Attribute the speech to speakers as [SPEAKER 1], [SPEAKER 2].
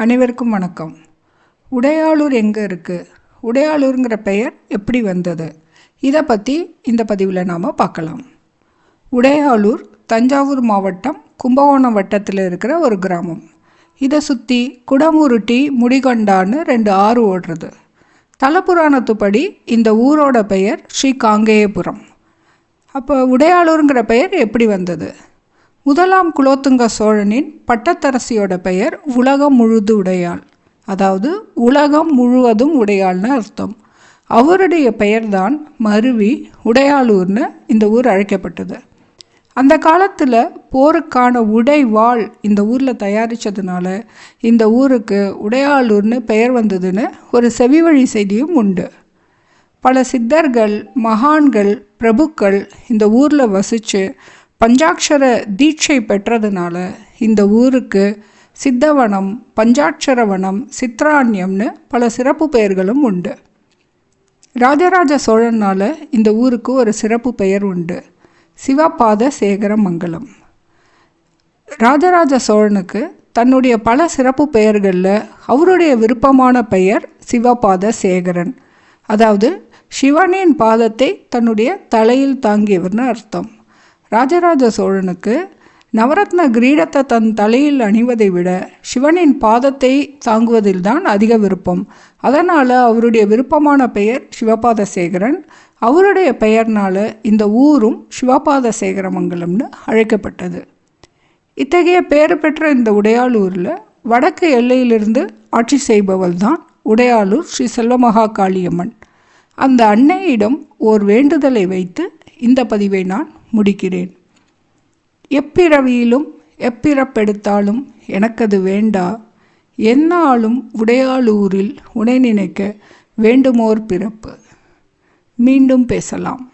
[SPEAKER 1] அனைவருக்கும் வணக்கம். உடையாளூர் எங்கே இருக்குது உடையாளூருங்கிற பெயர் எப்படி வந்தது? இதை பற்றி இந்த பதிவில் நாம் பார்க்கலாம். உடையாளூர் தஞ்சாவூர் மாவட்டம் கும்பகோணம் வட்டத்தில் இருக்கிற ஒரு கிராமம். இதை சுற்றி குடமுருட்டி முடிகொண்டான்னு ரெண்டு ஆறு ஓடுறது. தலபுராணத்துப்படி இந்த ஊரோட பெயர் ஸ்ரீ காங்கேயபுரம். அப்போ உடையாளூருங்கிற பெயர் எப்படி வந்தது? முதலாம் குலோத்துங்க சோழனின் பட்டத்தரசியோட பெயர் உலகம் முழுது உடையாள். அதாவது உலகம் முழுவதும் உடையாள்னு அர்த்தம். அவருடைய பெயர்தான் மருவி உடையாளூர்னு இந்த ஊர் அழைக்கப்பட்டது. அந்த காலத்தில் போருக்கான உடை வாழ் இந்த ஊரில் தயாரித்ததுனால இந்த ஊருக்கு உடையாளூர்னு பெயர் வந்ததுன்னு ஒரு செவிவழி செய்தியும் உண்டு. பல சித்தர்கள் மகான்கள் பிரபுக்கள் இந்த ஊரில் வசித்து பஞ்சாட்சர தீட்சை பெற்றதுனால இந்த ஊருக்கு சித்தவனம் பஞ்சாட்சரவனம் சித்ராண்யம்னு பல சிறப்பு பெயர்களும் உண்டு. ராஜராஜ சோழனால் இந்த ஊருக்கு ஒரு சிறப்பு பெயர் உண்டு. சிவபாத சேகரமங்கலம் ராஜராஜ சோழனுக்கு தன்னுடைய பல சிறப்பு பெயர்களில் அவருடைய விருப்பமான பெயர் சிவபாத சேகரன். அதாவது சிவனின் பாதத்தை தன்னுடைய தலையில் தாங்கியவர்னு அர்த்தம். ராஜராஜ சோழனுக்கு நவரத்ன கிரீடத்தை தன் தலையில் அணிவதை விட சிவனின் பாதத்தை தாங்குவதில்தான் அதிக விருப்பம். அதனால் அவருடைய விருப்பமான பெயர் சிவபாத சேகரன் அவருடைய பெயர்னால் இந்த ஊரும் சிவபாத சேகரமங்கலம்னு அழைக்கப்பட்டது. இத்தகைய பெயர் பெற்ற இந்த உடையாளூரில் வடக்கு எல்லையிலிருந்து ஆட்சி செய்பவள் தான் உடையாளூர் ஸ்ரீ செல்வமகா காளியம்மன் அந்த அன்னையிடம் ஓர் வேண்டுதலை வைத்து இந்த பதிவை நான் முடிக்கிறேன். எப்பிறவியிலும் எப்பிறப்பெடுத்தாலும் எனக்கது வேண்டா. என்னாலும் உடையாளூரில் உனை நினைக்க வேண்டுமோர் பிறப்பு. மீண்டும் பேசலாம்.